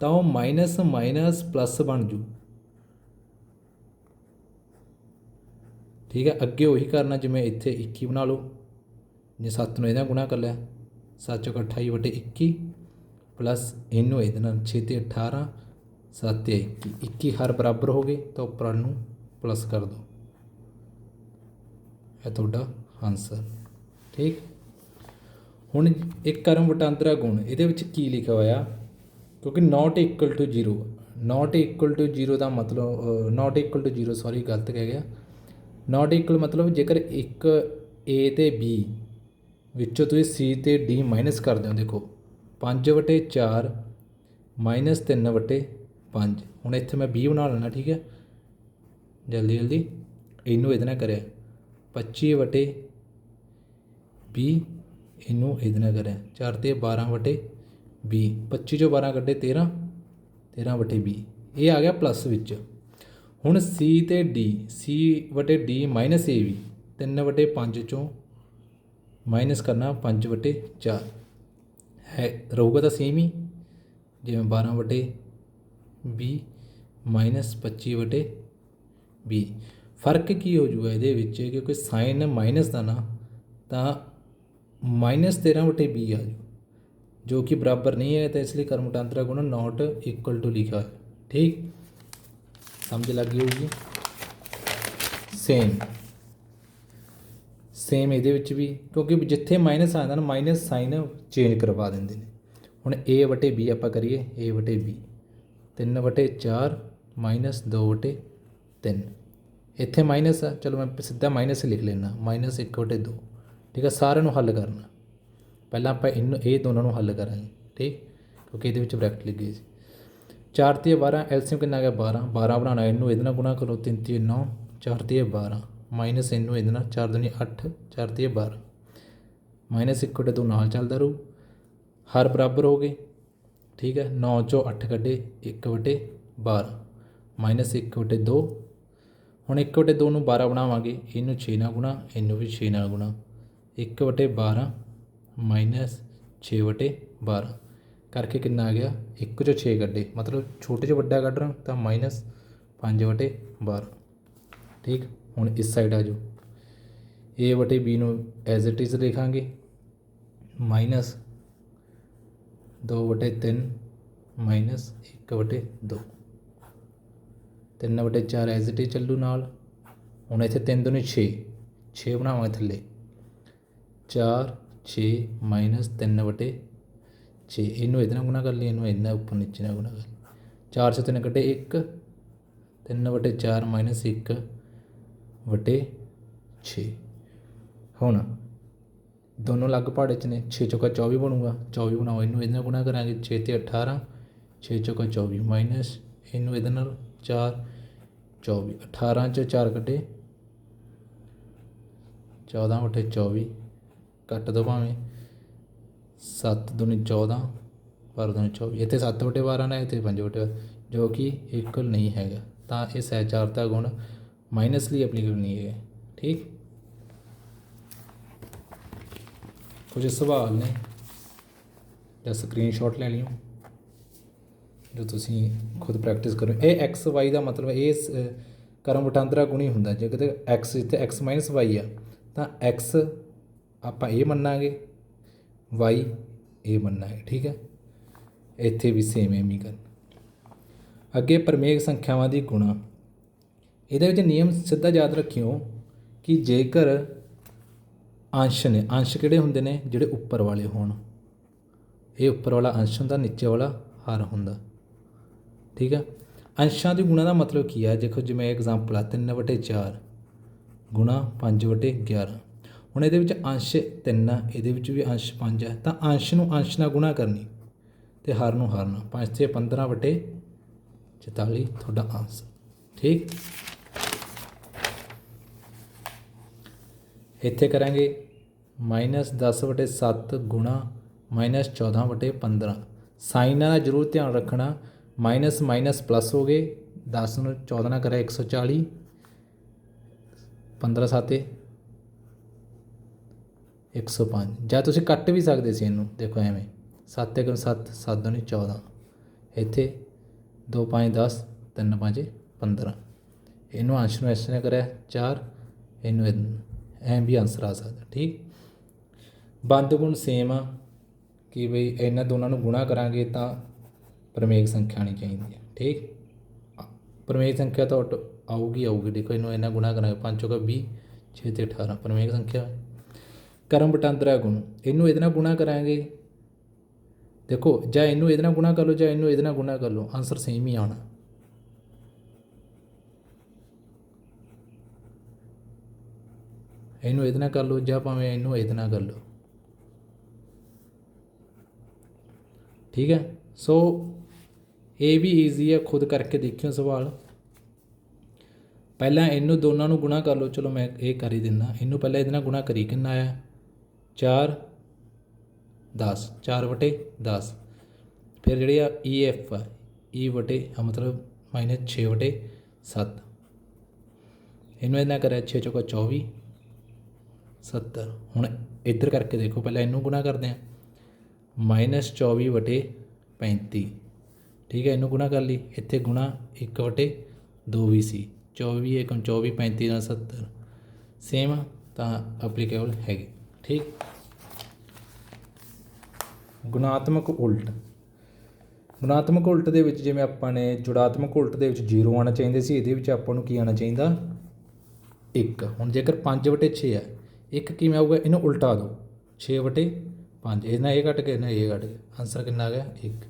ਤਾਂ ਉਹ ਮਾਈਨਸ ਮਾਈਨਸ ਪਲੱਸ ਬਣ ਜੂ। ਠੀਕ ਹੈ, ਅੱਗੇ ਉਹੀ ਕਰਨਾ ਜਿਵੇਂ ਇੱਥੇ 21 ਬਣਾ ਲਓ, ਜੇ 7 ਨੂੰ ਇਹਦਾ ਗੁਣਾ ਕਰ ਲਿਆ 7 ਚੌਕ 28 ਵਟੇ 21 ਪਲੱਸ ਇਹਨੂੰ ਇਹਦੇ ਨਾਲ 6 ਤੇ 18 7 ਤੇ 21 21 ਹਰ ਬਰਾਬਰ ਹੋ ਗਏ, ਤਾਂ ਉੱਪਰ ਨੂੰ ਪਲੱਸ ਕਰ ਦਿਓ। ਇਹ ਤੁਹਾਡਾ ਆਨਸਰ ਠੀਕ? ਹੁਣ ਇੱਕ ਕਰਮ ਵਟਾਂਦਰਾ ਗੁਣ, ਇਹਦੇ ਵਿੱਚ ਕੀ ਲਿਖਿਆ ਹੋਇਆ? ਕਿਉਂਕਿ not equal to 0 not equal to 0 ਦਾ ਮਤਲਬ ਨਾਟ ਇਕੁਅਲ ਟੂ 0 ਸੌਰੀ ਗਲਤ ਕਹਿ ਗਿਆ। ਨਾਟ ਇਕੁਅਲ ਮਤਲਬ ਜੇਕਰ ਇੱਕ a ਤੇ b ਵਿੱਚੋਂ ਤੁਸੀਂ c ਤੇ d ਮਾਈਨਸ ਕਰਦੇ ਹੋ, ਦੇਖੋ 5 ਵਟੇ 4 ਮਾਈਨਸ 3 ਵਟੇ 5 ਹੁਣ ਇੱਥੇ ਮੈਂ 20 ਬਣਾ ਲੈਣਾ ਠੀਕ ਹੈ? ਜਲਦੀ ਜਲਦੀ। ਇਹਨੂੰ ਇਹਦੇ ਨਾਲ ਕਰਿਆ। 25 ਵਟੇ 20 ਇਹਨੂੰ ਇਹਦੇ ਨਾਲ ਕਰਿਆ। 4 ਤੇ 12 ਵਟੇ 20 25 ਚੋਂ 12 ਕੱਢੇ 13 13 ਵਟੇ 20 ਇਹ ਆ ਗਿਆ ਪਲੱਸ ਵਿੱਚ। ਹੁਣ C ਤੇ D, C ਵਟੇ D ਮਾਈਨਸ A ਵੀ 3 ਵਟੇ 5 ਚੋਂ ਮਾਈਨਸ ਕਰਨਾ 5 ਵਟੇ 4 ਹੈ, ਰਹੂਗਾ ਤਾਂ ਸੇਮ ਹੀ, ਜਿਵੇਂ 12 ਵਟੇ 20 ਮਾਈਨਸ 25 ਵਟੇ 20 ਫ਼ਰਕ ਕੀ ਹੋ ਜੂਗਾ ਇਹਦੇ ਵਿੱਚ? ਕਿਉਂਕਿ ਸਾਈਨ ਮਾਈਨਸ ਦਾ ਨਾ, ਤਾਂ ਮਾਈਨਸ 13 ਵਟੇ 20 ਆ ਜੂ ਜੋ ਕਿ ਬਰਾਬਰ ਨਹੀਂ ਹੈ, ਤਾਂ ਇਸ ਲਈ ਕਰਮਟਾਂਤਰਾ ਗੁਣ ਨਾਟ ਇਕੁਅਲ ਟੂ ਲਿਖਾ ਹੈ ਠੀਕ? ਸਮਝ ਲੱਗ ਗਈ ਹੋਊਗੀ? ਸੇਮ ਸੇਮ ਇਹਦੇ ਵਿੱਚ ਵੀ, ਕਿਉਂਕਿ ਜਿੱਥੇ ਮਾਈਨਸ ਆਉਂਦਾ ਨਾ ਮਾਈਨਸ ਸਾਈਨ ਚੇਂਜ ਕਰਵਾ ਦਿੰਦੇ ਨੇ। ਹੁਣ a ਵਟੇ b ਆਪਾਂ ਕਰੀਏ, a ਵਟੇ b 3 ਵਟੇ 4 ਮਾਈਨਸ 2 ਵਟੇ 3 ਇੱਥੇ ਮਾਈਨਸ ਆ, ਚਲੋ ਮੈਂ ਸਿੱਧਾ ਮਾਈਨਸ ਲਿਖ ਲੈਣਾ ਮਾਈਨਸ 1 ਵਟੇ 2 ਠੀਕ ਆ, ਸਾਰਿਆਂ ਨੂੰ ਹੱਲ ਕਰਨਾ। ਪਹਿਲਾਂ ਆਪਾਂ ਇਹਨੂੰ, ਇਹ ਦੋਨਾਂ ਨੂੰ ਹੱਲ ਕਰਾਂਗੇ। ਠੀਕ? ਕਿਉਂਕਿ ਇਹਦੇ ਵਿੱਚ ਬ੍ਰੈਕਟ ਲੱਗੀ ਸੀ। 4 ਤੇ 12 ਐਲਸੀਐਮ ਕਿੰਨਾ ਆ ਗਿਆ? 12 12 ਬਣਾਉਣਾ, ਇਹਨੂੰ ਇਹਦੇ ਨਾਲ ਗੁਣਾ ਕਰੋ 3 ਤੇ 9 4 ਤੇ 12 ਮਾਈਨਸ ਇਹਨੂੰ ਇਹਦੇ ਨਾਲ 4 ਦੁਨੀ 8 4 ਤੇ 12 ਮਾਈਨਸ ਇੱਕ ਵਟੇ 2 ਨਾਲ ਚੱਲਦਾ ਰਹੂ। ਹਰ ਬਰਾਬਰ ਹੋ ਗਏ। ਠੀਕ ਹੈ 9 ਚੋਂ 8 ਕੱਢੇ 1 ਵਟੇ 12 ਮਾਈਨਸ 1 ਵਟੇ 2 ਹੁਣ 1 ਵਟੇ 2 ਨੂੰ 12 ਬਣਾਵਾਂਗੇ। ਇਹਨੂੰ 6 ਨਾਲ ਗੁਣਾ, ਇਹਨੂੰ ਵੀ 6 ਨਾਲ ਗੁਣਾ। 1 ਵਟੇ 12 ਮਾਈਨਸ 6 ਵਟੇ 12 ਕਰਕੇ ਕਿੰਨਾ ਆ ਗਿਆ? 1 ਚੋਂ 6 ਕੱਢੇ। ਮਤਲਬ ਛੋਟੇ ਚੋਂ ਵੱਡਾ ਕੱਢ ਰਹੇ ਤਾਂ ਮਾਈਨਸ 5 ਵਟੇ 12 ਠੀਕ? ਹੁਣ ਇਸ ਸਾਈਡ ਆ ਜਾਓ। A ਵਟੇ b ਨੂੰ ਐਜ਼ ਇਟ ਇਜ਼ ਲਿਖਾਂਗੇ ਮਾਈਨਸ 2 ਵਟੇ 3 ਮਾਈਨਸ 1 ਵਟੇ 2 3 ਵਟੇ 4 ਐਜ਼ ਇਟ ਇਜ਼ ਚੱਲੂ ਨਾਲ। ਹੁਣ ਇੱਥੇ 3 ਦੁਨੀ 6 6 ਬਣਾਵਾਂਗੇ ਥੱਲੇ। 4 6 ਮਾਈਨਸ 3 ਵਟੇ 6 ਇਹਨੂੰ ਇਹਦੇ ਨਾਲ ਗੁਣਾ ਕਰ ਲਈ, ਇਹਨੂੰ ਇਹਦੇ ਨਾਲ ਉੱਪਰ ਨੀਚੇ ਨਾਲ ਗੁਣਾ ਕਰ ਲਈ। 4 ਸੇ 3 ਕੱਢੇ 1 3 ਵਟੇ 4 ਮਾਈਨਸ 1 ਵਟੇ 6 ਹੁਣ ਦੋਨੋਂ ਲੱਗ ਪਹਾੜੇ ਚ ਨੇ 6 ਚੌਕਾ 24 ਬਣੂਗਾ 24 ਬਣਾਓ, ਇਹਨੂੰ ਇਹਦੇ ਨਾਲ ਗੁਣਾ ਕਰਾਂਗੇ 6 ਤੇ 18 6 ਚੌਕਾ 24 ਮਾਈਨਸ, ਇਹਨੂੰ ਇਹਦੇ ਨਾਲ 4 24 18 ਚ 4 ਕੱਢੇ 14 ਵਟੇ 24 ਕੱਟ ਦੋ ਭਾਵੇਂ। ਸੱਤ ਦੁਨੀ 14 ਬਾਰਾਂ ਦੁਨੀ 24 ਇੱਥੇ 7 ਵਟੇ 12 ਨੇ, ਇੱਥੇ 5 ਵਟੇ ਜੋ ਕਿ ਇਕੁਅਲ ਨਹੀਂ ਹੈਗਾ। ਤਾਂ ਇਹ ਸਹਿਚਾਰ ਦਾ ਗੁਣ ਮਾਈਨਸ ਲਈ ਐਪਲੀਕੇਬਲ ਨਹੀਂ ਹੈ ਠੀਕ? ਕੁਝ ਸਵਾਲ ਨੇ? ਜਾਂ ਸਕਰੀਨਸ਼ਾਟ ਲੈ ਲਿਓ। ਜੋ ਤੁਸੀਂ ਖੁਦ ਪ੍ਰੈਕਟਿਸ ਕਰੋ ਇਹ x, y ਦਾ ਮਤਲਬ ਇਹ ਸ- ਕਰਮ ਵਟਾਂਦਰਾ ਗੁਣੀ ਹੁੰਦਾ। ਜੇ ਕਿਤੇ x ਇੱਥੇ x y ਆ, ਤਾਂ x ਆਪਾਂ ਇਹ ਮੰਨਾਂਗੇ। Y ਇਹ ਮੰਨਾਂਗੇ ਠੀਕ ਹੈ? ਇੱਥੇ ਵੀ ਸੇਮ ਐਮ ਹੀ ਕਰਨਾ ਅੱਗੇ ਪ੍ਰਮੇਯ ਸੰਖਿਆਵਾਂ ਦੀ ਗੁਣਾ। ਇਹਦੇ ਵਿੱਚ ਨਿਯਮ ਸਿੱਧਾ ਯਾਦ ਰੱਖਿਓ ਕਿ ਜੇਕਰ ਅੰਸ਼ ਨੇ, ਅੰਸ਼ ਕਿਹੜੇ ਹੁੰਦੇ ਨੇ? ਜਿਹੜੇ ਉੱਪਰ ਵਾਲੇ ਹੋਣ। ਇਹ ਉੱਪਰ ਵਾਲਾ ਅੰਸ਼ ਹੁੰਦਾ, ਨੀਚੇ ਵਾਲਾ ਹਰ ਹੁੰਦਾ। ਠੀਕ ਹੈ? ਅੰਸ਼ਾਂ ਦੀ ਗੁਣਾ ਦਾ ਮਤਲਬ ਕੀ ਹੈ? ਦੇਖੋ ਜਿਵੇਂ ਐਗਜ਼ਾਮਪਲ ਆ 3 ਵਟੇ 4 ਗੁਣਾ 5 ਵਟੇ 11 ਹੁਣ ਇਹਦੇ ਵਿੱਚ ਅੰਸ਼ 3 ਆ, ਇਹਦੇ ਵਿੱਚ ਵੀ ਅੰਸ਼ 5 ਆ। ਤਾਂ ਅੰਸ਼ ਨੂੰ ਅੰਸ਼ ਨਾਲ ਗੁਣਾ ਕਰਨੀ ਤੇ ਹਰ ਨੂੰ ਹਰ ਨਾਲ। 5 ਤੇ 15 ਵਟੇ 44 ਤੁਹਾਡਾ ਆਂਸਰ ਠੀਕ? ਇੱਥੇ ਕਰਾਂਗੇ ਮਾਈਨਸ 10 ਵਟੇ 7 ਗੁਣਾ ਮਾਈਨਸ 14 ਵਟੇ 15 ਸਾਈਨਾਂ ਦਾ ਜ਼ਰੂਰ ਧਿਆਨ ਰੱਖਣਾ। ਮਾਈਨਸ ਮਾਈਨਸ ਪਲੱਸ ਹੋ ਗਏ। 10 ਨੂੰ 14 ਨਾਲ ਕਰਿਆ 140 15 ਸਾਤੇ 105 ਜਾਂ ਤੁਸੀਂ ਕੱਟ ਵੀ ਸਕਦੇ ਸੀ ਇਹਨੂੰ, ਦੇਖੋ ਐਵੇਂ। 7 1 7 7 ਦੁਨੀ 14 ਇੱਥੇ 2 5 10 3 5 15 ਇਹਨੂੰ ਅੰਸ਼ ਨੂੰ ਇਸ ਨੇ ਕਰਿਆ 4 ਇਹਨੂੰ ਐਂ ਵੀ ਆਨਸਰ ਆ ਸਕਦਾ, ਠੀਕ? ਬੰਦ ਗੁਣ ਸੇਮ ਆ ਕਿ ਬਈ ਇਹਨਾਂ ਦੋਨਾਂ ਨੂੰ ਗੁਣਾ ਕਰਾਂਗੇ ਤਾਂ ਪ੍ਰਮੇਯ ਸੰਖਿਆ ਆਉਣੀ ਚਾਹੀਦੀ ਹੈ, ਠੀਕ? ਪ੍ਰਮੇਯ ਸੰਖਿਆ ਤਾਂ ਆਊਗੀ ਆਊਗੀ। ਦੇਖੋ ਇਹਨੂੰ ਇਹਨਾਂ ਗੁਣਾ ਕਰਾਂਗੇ 5 ਚੌਕਾ 20 6 ਤੇ 18 ਪ੍ਰਮੇਯ ਸੰਖਿਆ ਕਰਮ ਵਟਾਂਦਰਾ ਗੁਣ, ਇਹਨੂੰ ਇਹਦੇ ਨਾਲ ਗੁਣਾ ਕਰਾਂਗੇ। ਦੇਖੋ, ਜਾਂ ਇਹਨੂੰ ਇਹਦੇ ਨਾਲ ਗੁਣਾ ਕਰ ਲਓ, ਜਾਂ ਇਹਨੂੰ ਇਹਦੇ ਨਾਲ ਗੁਣਾ ਕਰ ਲਓ ਆਨਸਰ ਸੇਮ ਹੀ ਆਉਣਾ। ਇਹਨੂੰ ਇਹਦੇ ਨਾਲ ਕਰ ਲਓ, ਜਾਂ ਭਾਵੇਂ ਇਹਨੂੰ ਇਹਦੇ ਨਾਲ ਕਰ ਲਓ। ਠੀਕ ਹੈ? ਸੋ ਇਹ ਵੀ ਈਜ਼ੀ ਹੈ, ਖੁਦ ਕਰਕੇ ਦੇਖਿਓ ਸਵਾਲ। ਪਹਿਲਾਂ ਇਹਨੂੰ ਦੋਨਾਂ ਨੂੰ ਗੁਣਾ ਕਰ ਲਓ, ਚਲੋ ਮੈਂ ਇਹ ਕਰ ਹੀ ਦਿੰਦਾ। ਇਹਨੂੰ ਪਹਿਲਾਂ ਇਹਦੇ ਨਾਲ ਗੁਣਾ ਕਰੀ ਕਿੰਨਾ ਆਇਆ 4 10 4 ਵਟੇ 10 ਫਿਰ ਜਿਹੜੀ ਆ e, ਈ ਐਫ ਆ ਈ ਵਟੇ ਆ ਮਤਲਬ ਮਾਈਨਸ 6 ਵਟੇ 7 ਇਹਨੂੰ ਇਹਦੇ ਕਰਿਆ 6 ਚੌਕਾ 24 70 ਹੁਣ ਇੱਧਰ ਕਰਕੇ ਦੇਖੋ, ਪਹਿਲਾਂ ਇਹਨੂੰ ਗੁਣਾ ਕਰਦੇ ਆ ਮਾਈਨਸ 24 ਵਟੇ 35 ਠੀਕ ਹੈ, ਇਹਨੂੰ ਗੁਣਾ ਕਰ ਲਈ। ਇੱਥੇ ਗੁਣਾ 1 ਵਟੇ 2 ਵੀ ਸੀ। 24 ਏਕਮ 24 35 ਨਾਲ 70 ਸੇਮ ਤਾਂ ਐਪਲੀਕੇਬਲ ਹੈਗੇ। ਠੀਕ। ਗੁਣਾਤਮਕ ਉਲਟ। ਗੁਣਾਤਮਕ ਉਲਟ ਦੇ ਵਿੱਚ ਜਿਵੇਂ ਆਪਾਂ ਨੇ ਜੁੜਾਤਮਕ ਉਲਟ ਦੇ ਵਿੱਚ 0 ਆਉਣਾ ਚਾਹੀਦਾ ਸੀ, ਇਹਦੇ ਵਿੱਚ ਆਪਾਂ ਨੂੰ ਕੀ ਆਉਣਾ ਚਾਹੀਦਾ? 1 ਹੁਣ ਜੇਕਰ 5 ਵਟੇ 6 ਹੈ 1 ਕਿਵੇਂ ਆਊਗਾ? ਇਹਨੂੰ ਉਲਟਾ ਦਿਓ 6 ਵਟੇ 5 ਇਹਨਾਂ ਇਹ ਘਟ ਗਿਆ ਨਾ ਇਹ ਘਟ ਗਿਆ। ਆਨਸਰ ਕਿੰਨਾ ਆ ਗਿਆ? 1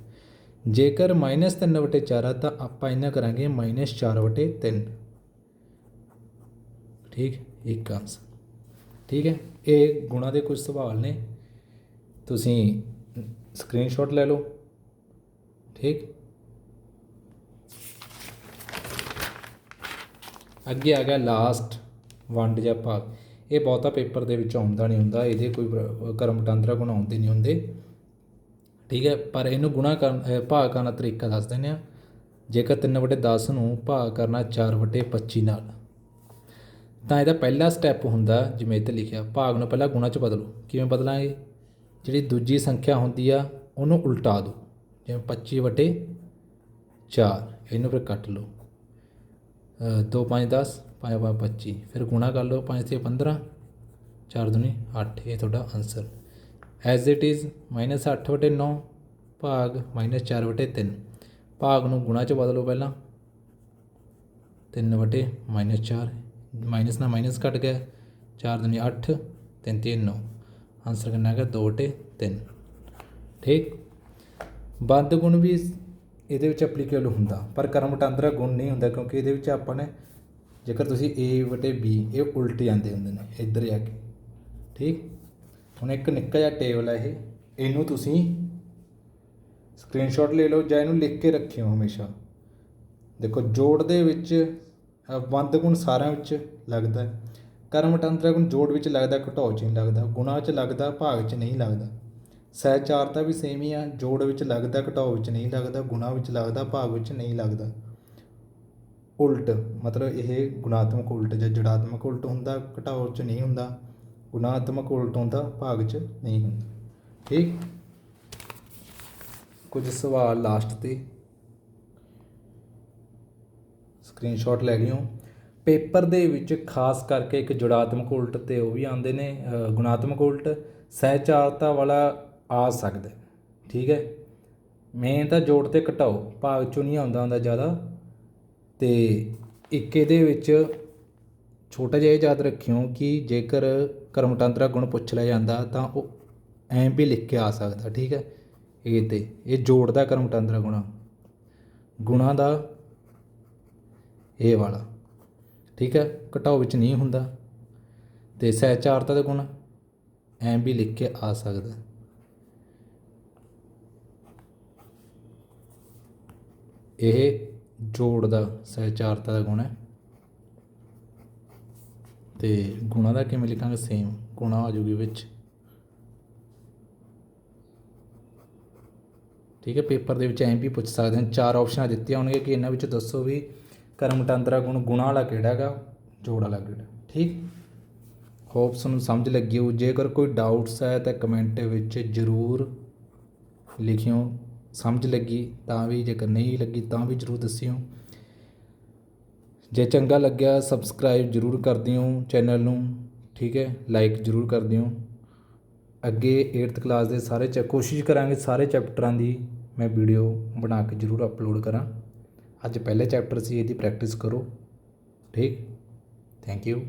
ਜੇਕਰ ਮਾਈਨਸ 3 ਵਟੇ 4 ਆ, ਤਾਂ ਆਪਾਂ ਇਹਨਾਂ ਕਰਾਂਗੇ ਮਾਈਨਸ 4 ਵਟੇ 3 ਠੀਕ? ਇੱਕ ਆਨਸਰ ਠੀਕ ਹੈ? ਇਹ ਗੁਣਾ ਦੇ ਕੁਝ ਸਵਾਲ ਨੇ। ਤੁਸੀਂ ਸਕਰੀਨਸ਼ਾਟ ਲੈ ਲਓ। ਠੀਕ? ਅੱਗੇ ਆ ਗਿਆ ਲਾਸਟ ਵੰਡ ਜਾਂ ਭਾਗ। ਇਹ ਬਹੁਤਾ ਪੇਪਰ ਦੇ ਵਿੱਚ ਆਉਂਦਾ ਨਹੀਂ ਹੁੰਦਾ। ਇਹਦੇ ਕੋਈ ਕਰਮ ਵਟਾਂਦਰਾ ਗੁਣ ਆਉਂਦੇ ਨਹੀਂ ਹੁੰਦੇ। ਠੀਕ ਹੈ? ਪਰ ਇਹਨੂੰ ਗੁਣਾ ਕਰਨ ਅ, ਭਾਗ ਕਰਨ ਦਾ ਤਰੀਕਾ ਦੱਸ ਦਿੰਦੇ ਆ ਜੇਕਰ 3 ਵਟੇ 10 ਨੂੰ ਭਾਗ ਕਰਨਾ 4 ਵਟੇ 25 ਨਾਲ। ਤਾਂ ਇਹਦਾ ਪਹਿਲਾ ਸਟੈਪ ਹੁੰਦਾ ਜਿਵੇਂ ਇੱਥੇ ਲਿਖਿਆ, ਭਾਗ ਨੂੰ ਪਹਿਲਾਂ ਗੁਣਾ ਚ ਬਦਲੋ। ਕਿਵੇਂ ਬਦਲਾਂਗੇ? ਜਿਹੜੀ ਦੂਜੀ ਸੰਖਿਆ ਹੁੰਦੀ ਆ, ਉਹਨੂੰ ਉਲਟਾ ਦਿਓ ਜਿਵੇਂ 25 ਵਟੇ 4 ਇਹਨੂੰ ਫਿਰ ਕੱਟ ਲਓ। 2 5 10 5 5 25 ਫਿਰ ਗੁਣਾ ਕਰ ਲਓ। 5 ਤੇ 15 4 ਦੁਨੀ 8 ਇਹ ਤੁਹਾਡਾ answer as it is minus 8 ਵਟੇ 9 ਭਾਗ ਮਾਈਨਸ 4 ਵਟੇ 3 ਭਾਗ ਨੂੰ ਗੁਣਾ ਚ ਬਦਲੋ ਪਹਿਲਾਂ। 3 ਵਟੇ ਮਾਈਨਸ 4 ਮਾਈਨਸ ਨਾਲ ਮਾਈਨਸ ਕੱਟ ਗਿਆ 4 ਦੁਨੀ 8 3 3 9 ਆਨਸਰ ਕਰਨਾ ਹੈਗਾ 2 ਵਟੇ 3 ਠੀਕ ਬੰਦ ਗੁਣ ਵੀ ਇਹਦੇ ਵਿੱਚ ਐਪਲੀਕੇਬਲ ਹੁੰਦਾ ਪਰ ਕਰਮ ਵਟਾਂਦਰਾ ਗੁਣ ਨਹੀਂ ਹੁੰਦਾ ਕਿਉਂਕਿ ਇਹਦੇ ਵਿੱਚ ਆਪਾਂ ਨੇ ਜੇਕਰ ਤੁਸੀਂ a ਵਟੇ b ਇਹ ਉਲਟ ਜਾਂਦੇ ਹੁੰਦੇ ਨੇ ਇੱਧਰ ਜਾ ਕੇ ਠੀਕ ਹੁਣ ਇੱਕ ਨਿੱਕਾ ਜਿਹਾ ਟੇਬਲ ਹੈ ਇਹ ਇਹਨੂੰ ਤੁਸੀਂ ਸਕਰੀਨਸ਼ਾਟ ਲੈ ਲਓ ਜਾਂ ਇਹਨੂੰ ਲਿਖ ਕੇ ਰੱਖਿਓ ਹਮੇਸ਼ਾ ਦੇਖੋ ਜੋੜ ਦੇ ਵਿੱਚ ਬੰਦ ਗੁਣ ਸਾਰਿਆਂ ਵਿੱਚ ਲੱਗਦਾ ਕਰਮ ਵਟਾਂਦਰਾ ਗੁਣ ਜੋੜ ਵਿੱਚ ਲੱਗਦਾ, ਘਟਾਓ 'ਚ ਨਹੀਂ ਲੱਗਦਾ, ਗੁਣਾ 'ਚ ਲੱਗਦਾ, ਭਾਗ 'ਚ ਨਹੀਂ ਲੱਗਦਾ। ਸਹਿਚਾਰਤਾ ਵੀ ਸੇਮ ਹੀ ਆ, ਜੋੜ ਵਿੱਚ ਲੱਗਦਾ, ਘਟਾਓ ਵਿੱਚ ਨਹੀਂ ਲੱਗਦਾ, ਗੁਣਾ ਵਿੱਚ ਲੱਗਦਾ, ਭਾਗ ਵਿੱਚ ਨਹੀਂ ਲੱਗਦਾ। ਉਲਟ, ਮਤਲਬ ਇਹ ਗੁਣਾਤਮਕ ਉਲਟ ਜਾਂ ਜੜਾਤਮਕ ਉਲਟ ਹੁੰਦਾ, ਘਟਾਓ 'ਚ ਨਹੀਂ ਹੁੰਦਾ, ਗੁਣਾਤਮਕ ਉਲਟ ਹੁੰਦਾ, ਭਾਗ 'ਚ ਨਹੀਂ ਹੁੰਦਾ। ਠੀਕ? ਕੁਝ ਸਵਾਲ ਲਾਸਟ ਤੇ। ਸਕਰੀਨਸ਼ਾਟ ਲੈ ਲਿਓ ਪੇਪਰ ਦੇ ਵਿੱਚ ਖਾਸ ਕਰਕੇ ਇੱਕ ਜੁੜਾਤਮਕ ਉਲਟ ਤੇ ਉਹ ਵੀ ਆਉਂਦੇ ਨੇ ਗੁਣਾਤਮਕ ਉਲਟ, ਸਹਿਚਾਰਤਾ ਵਾਲਾ ਆ ਸਕਦਾ ਠੀਕ ਹੈ? ਮੇਨ ਤਾਂ ਜੋੜ ਤੇ ਘਟਾਓ ਭਾਗ ਚੋਂ ਨਹੀਂ ਆਉਂਦਾ ਹੁੰਦਾ ਜ਼ਿਆਦਾ। ਤੇ ਇੱਕ ਇਹਦੇ ਵਿੱਚ ਛੋਟਾ ਜਿਹਾ ਇਹ ਯਾਦ ਰੱਖਿਓ ਕਿ ਜੇਕਰ ਕਰਮਤੰਤਰਾ ਗੁਣ ਪੁੱਛ ਲਿਆ ਜਾਂਦਾ, ਤਾਂ ਉਹ ਐਂ ਵੀ ਲਿਖ ਕੇ ਆ ਸਕਦਾ, ਠੀਕ ਹੈ? ਇਹ ਤੇ, ਇਹ ਜੋੜ ਦਾ ਕਰਮਤੰਤਰਾ ਗੁਣਾ। ਗੁਣਾ ਦਾ ਇਹ ਵਾਲਾ। ਠੀਕ ਹੈ? ਘਟਾਓ ਵਿੱਚ ਨਹੀਂ ਹੁੰਦਾ। ਤੇ ਸਹਿਚਾਰਤਾ ਦਾ ਗੁਣ ਐਂ ਵੀ ਲਿਖ ਕੇ ਆ ਸਕਦਾ। ਇਹ ਜੋੜ ਦਾ ਸਹਿਚਾਰਤਾ ਦਾ ਗੁਣ ਹੈ। ਤੇ ਗੁਣਾ ਦਾ ਕਿਵੇਂ ਲਿਖਾਂਗੇ? ਸੇਮ ਗੁਣਾ ਆ ਜੂਗੀ ਵਿੱਚ। ਠੀਕ ਹੈ? ਪੇਪਰ ਦੇ ਵਿੱਚ ਐਂ ਵੀ ਪੁੱਛ ਸਕਦੇ ਹਨ ਚਾਰ ਆਪਸ਼ਨਾਂ ਦਿੱਤੀਆਂ ਹੋਣਗੀਆਂ ਕਿ ਇਹਨਾਂ ਵਿੱਚ ਦੱਸੋ ਵੀ ਕਰਮ ਕਰਮਟਾਂਤਰਾ ਗੁਣ, ਗੁਣਾ ਵਾਲਾ ਕਿਹੜਾ ਹੈਗਾ? ਜੋੜ ਵਾਲਾ ਕਿਹੜਾ? ਠੀਕ? ਹੋਪਸ ਨੂੰ ਸਮਝ ਲੱਗੀ ਹੋ ਜੇਕਰ ਕੋਈ ਡਾਊਟਸ ਹੈ ਤਾਂ ਕਮੈਂਟ ਵਿੱਚ ਜ਼ਰੂਰ ਲਿਖਿਓ। ਸਮਝ ਲੱਗੀ, ਤਾਂ ਵੀ ਜੇਕਰ ਨਹੀਂ ਲੱਗੀ, ਤਾਂ ਵੀ ਜ਼ਰੂਰ ਦੱਸਿਓ। ਜੇ ਚੰਗਾ ਲੱਗਿਆ ਸਬਸਕ੍ਰਾਈਬ ਜ਼ਰੂਰ ਕਰ ਦਿਓ ਚੈਨਲ ਨੂੰ। ਠੀਕ ਹੈ? ਲਾਈਕ ਜ਼ਰੂਰ ਕਰ ਦਿਓ। ਅੱਗੇ 8th ਕਲਾਸ ਦੇ ਸਾਰੇ ਚ ਕੋਸ਼ਿਸ਼ ਕਰਾਂਗੇ ਸਾਰੇ ਚੈਪਟਰਾਂ ਦੀ। ਮੈਂ ਵੀਡੀਓ ਬਣਾ ਕੇ ਜ਼ਰੂਰ ਅਪਲੋਡ ਕਰਾਂ। ਅੱਜ ਪਹਿਲੇ ਚੈਪਟਰ ਸੀ ਇਹਦੀ ਪ੍ਰੈਕਟਿਸ ਕਰੋ। ਠੀਕ? Thank you